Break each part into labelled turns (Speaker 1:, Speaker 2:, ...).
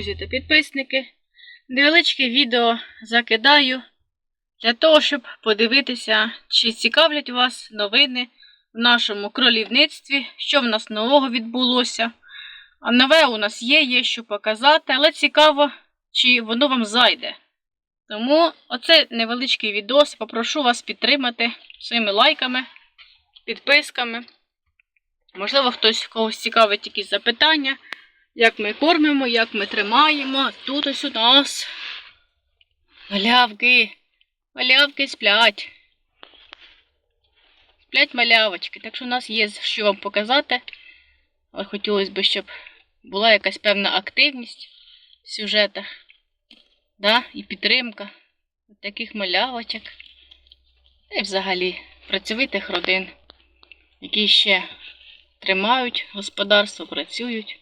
Speaker 1: друзі та підписники. Невеличке відео закидаю для того, щоб подивитися, чи цікавлять вас новини в нашому кролівництві, що в нас нового відбулося. А нове у нас є, є що показати, але цікаво, чи воно вам зайде. Тому оце невеличкий відос. Попрошу вас підтримати своїми лайками, підписками. Можливо, хтось когось цікавить якісь запитання, як ми кормимо, як ми тримаємо. Тут ось у нас малявки. Малявки сплять. Сплять малявочки. Так що у нас є що вам показати. Але хотілося б, щоб була якась певна активність в сюжетах. Да? І підтримка таких малявочок. І взагалі працьовитих родин, які ще тримають господарство, працюють,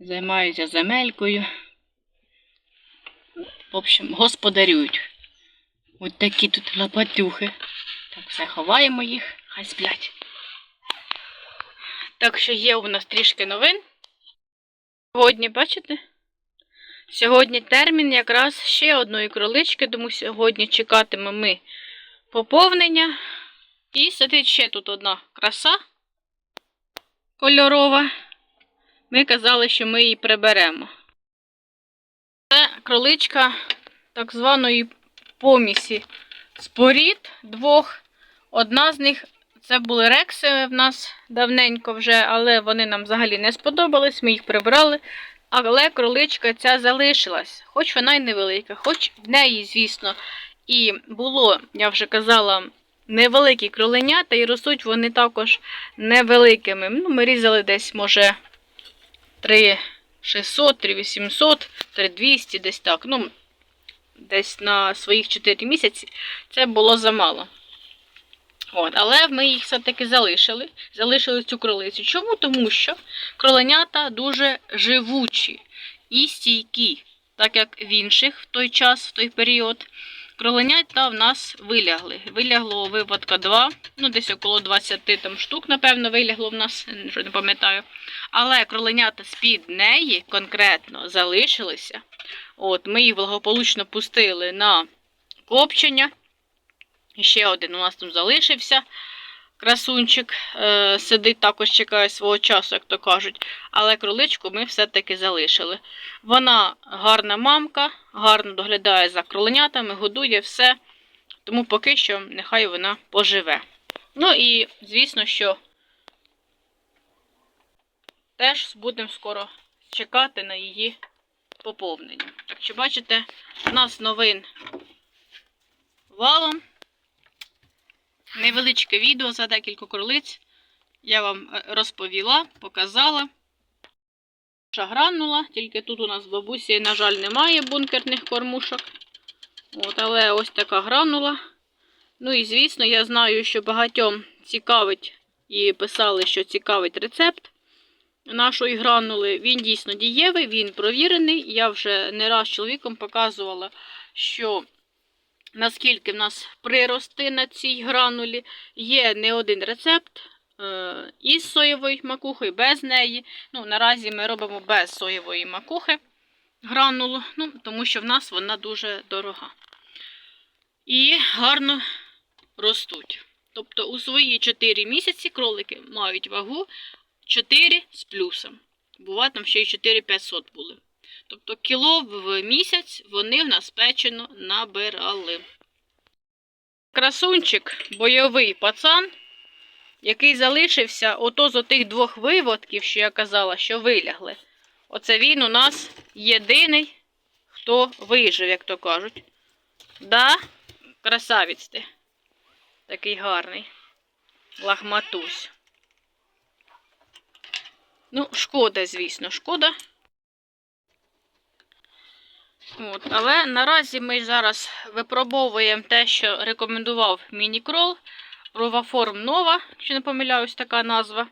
Speaker 1: займаються земелькою. В общем, господарюють. Ось такі тут лопатюхи. Так, все, ховаємо їх, хай сплять. Так що є у нас трішки новин. Сьогодні, бачите? Сьогодні термін якраз ще одної кролички, тому сьогодні чекатимемо ми поповнення. І сидить ще тут одна краса кольорова. Ми казали, що ми її приберемо. Це кроличка так званої помісі спорід двох. Одна з них це були рекси в нас давненько вже, але вони нам взагалі не сподобались, ми їх прибрали. Але кроличка ця залишилась, хоч вона й невелика, хоч в неї, звісно, і було, я вже казала, невеликі кроленята, і ростуть вони також невеликими. Ну, Ми різали десь, може, 3600, 3800, 3200, десь так. Ну, десь на своїх 4 місяці це було замало. От, але ми їх все-таки залишили. Залишили цю кролицю. Чому? Тому що кроленята дуже живучі і стійкі, так як в інших в той час, в той період. Кроленята в нас вилягли. Вилягло випадка 2, ну десь около 20 там штук, напевно, вилягло в нас, вже не пам'ятаю. Але кроленята з-під неї конкретно залишилися. От, Ми їх благополучно пустили на копчення. Ще один у нас там залишився. Красунчик е, сидить, також чекає свого часу, як то кажуть. Але кроличку ми все-таки залишили. Вона гарна мамка, гарно доглядає за кроленятами, годує все. Тому поки що нехай вона поживе. Ну і, звісно, що теж будемо скоро чекати на її поповнення. Так що, бачите, у нас новин валом. Невеличке відео за декілька кролиць. Я вам е, розповіла, показала. Наша гранула, тільки тут у нас в бабусі, на жаль, немає бункерних кормушок. От, Але ось така гранула. Ну і, звісно, я знаю, що багатьом цікавить і писали, що цікавить рецепт нашої гранули. Він дійсно дієвий, він провірений. Я вже не раз чоловіком показувала, що наскільки в нас прирости на цій гранулі. Є не один рецепт е, із соєвою макухою, без неї. Ну, Наразі ми робимо без соєвої макухи гранулу, ну, тому що в нас вона дуже дорога. І гарно ростуть. Тобто у свої 4 місяці кролики мають вагу 4 з плюсом. Буває, там ще й 4500 були. Тобто кіло в місяць вони в нас печено набирали. Красунчик, бойовий пацан, який залишився ото з отих двох виводків, що я казала, що вилягли. Оце він у нас єдиний, хто вижив, як то кажуть. Да, красавець ти. Такий гарний. Лахматусь. Ну, шкода, звісно, шкода. От, але наразі ми зараз випробовуємо те, що рекомендував Мінікрол. Роваформ Нова, якщо не помиляюсь, така назва.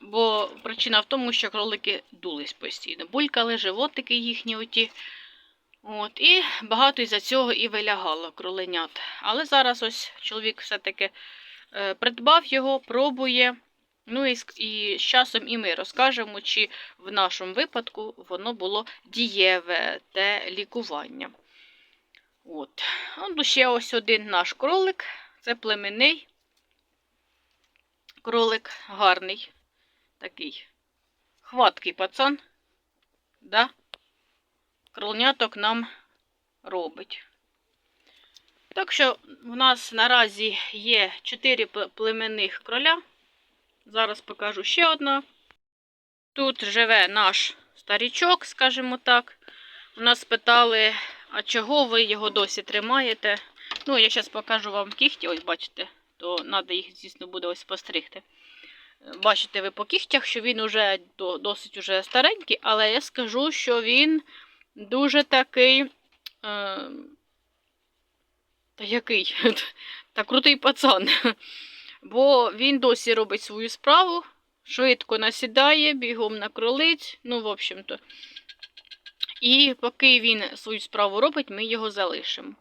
Speaker 1: Бо причина в тому, що кролики дулись постійно. Булькали, животики їхні оті. От, І багато із-за цього і вилягало кроленят. Але зараз ось чоловік все-таки е, придбав його, пробує. Ну і, і з часом і ми розкажемо, чи в нашому випадку воно було дієве те лікування. От. Ну, ще ось один наш кролик. Це племенний кролик гарний. Такий хваткий пацан. Да? Кролняток нам робить. Так що в нас наразі є 4 племенних кроля. Зараз покажу ще одна. Тут живе наш старічок, скажімо так. У нас питали, а чого ви його досі тримаєте? Ну, я зараз покажу вам кіхті, ось бачите, то треба їх, звісно, буде ось постригти. Бачите ви по кігтях, що він уже досить уже старенький, але я скажу, що він дуже такий. Е, та який? Та крутий пацан. Бо він досі робить свою справу, швидко насідає, бігом на кролиць, ну, в общем-то. І поки він свою справу робить, ми його залишимо.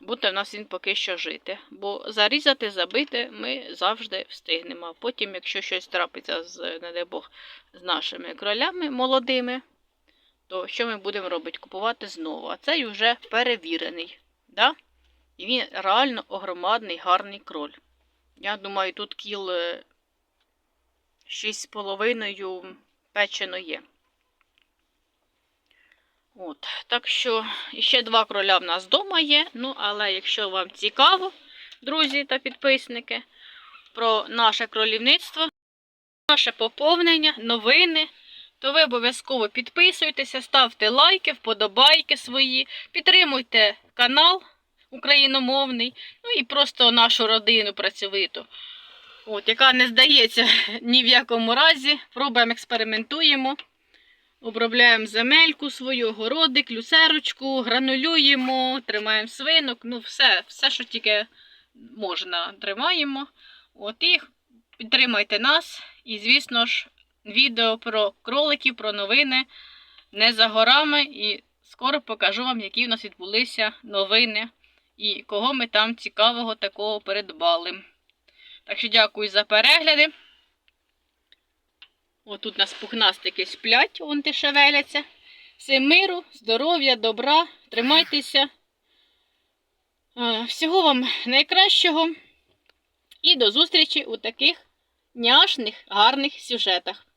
Speaker 1: Буде в нас він поки що жити. Бо зарізати, забити ми завжди встигнемо. А потім, якщо щось трапиться з, не дай Бог, з нашими кролями молодими, то що ми будемо робити? Купувати знову. А цей вже перевірений. Да? І він реально огромадний, гарний кроль. Я думаю, тут кіл е, 6,5 печено є. От, так що ще два кроля в нас вдома є. Ну, але якщо вам цікаво, друзі та підписники, про наше кролівництво, наше поповнення, новини, то ви обов'язково підписуйтеся, ставте лайки, вподобайки свої, підтримуйте канал україномовний, ну і просто нашу родину працьовиту. От, яка не здається ні в якому разі. Пробуємо, експериментуємо. Обробляємо земельку свою, городик, люсерочку, гранулюємо, тримаємо свинок, ну все, все, що тільки можна, тримаємо. От і підтримайте нас. І, звісно ж, відео про кроликів, про новини не за горами. І скоро покажу вам, які в нас відбулися новини і кого ми там цікавого такого передбали. Так що дякую за перегляди. Отут у нас пухнастики сплять, вон ти шевеляться. Всім миру, здоров'я, добра, тримайтеся. Е, Всього вам найкращого. І до зустрічі у таких няшних, гарних сюжетах.